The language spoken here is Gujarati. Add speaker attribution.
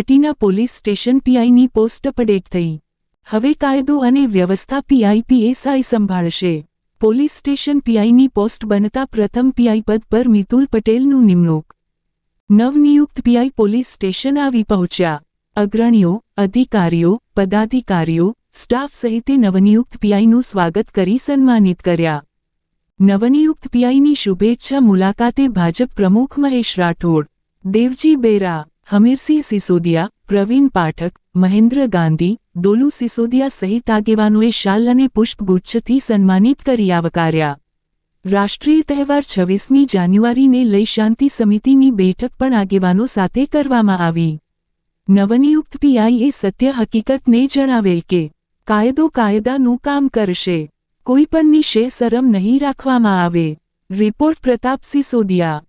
Speaker 1: ઘાટીના પોલીસ સ્ટેશન પીઆઈની પોસ્ટ અપડેટ થઈ. હવે કાયદો અને વ્યવસ્થા પીઆઈ પીએસઆઈ સંભાળશે. પોલીસ સ્ટેશન પીઆઈની પોસ્ટ બનતા પ્રથમ પીઆઈ પદ પર મિતુલ પટેલનું નિમણૂક. નવનિયુક્ત પીઆઈ પોલીસ સ્ટેશન આવી પહોંચ્યા. અગ્રણીઓ, અધિકારીઓ, પદાધિકારીઓ, સ્ટાફ સહિતે નવનિયુક્ત પીઆઈનું સ્વાગત કરી સન્માનિત કર્યા. નવનિયુક્ત પીઆઈની શુભેચ્છા મુલાકાતે ભાજપ પ્રમુખ મહેશ રાઠોડ, દેવજી બેરા હમીરસિંહ સિસોદિયા, પ્રવીણ પાઠક, મહેન્દ્ર ગાંધી, દોલુ સિસોદિયા સહિત આગેવાનોએ શાલ અને પુષ્પગુચ્છથી સન્માનિત કરી આવકાર્યા. રાષ્ટ્રીય તહેવાર છવ્વીસમી જાન્યુઆરીને લઈ શાંતિ સમિતિની બેઠક પણ આગેવાનો સાથે કરવામાં આવી. નવનિયુક્ત પીઆઈએ સત્ય હકીકતને જણાવેલ કે, કાયદો કાયદાનું કામ કરશે. કોઈ પણ શે શરમ નહીં રાખવામાં આવે. રિપોર્ટ પ્રતાપ સિસોદિયા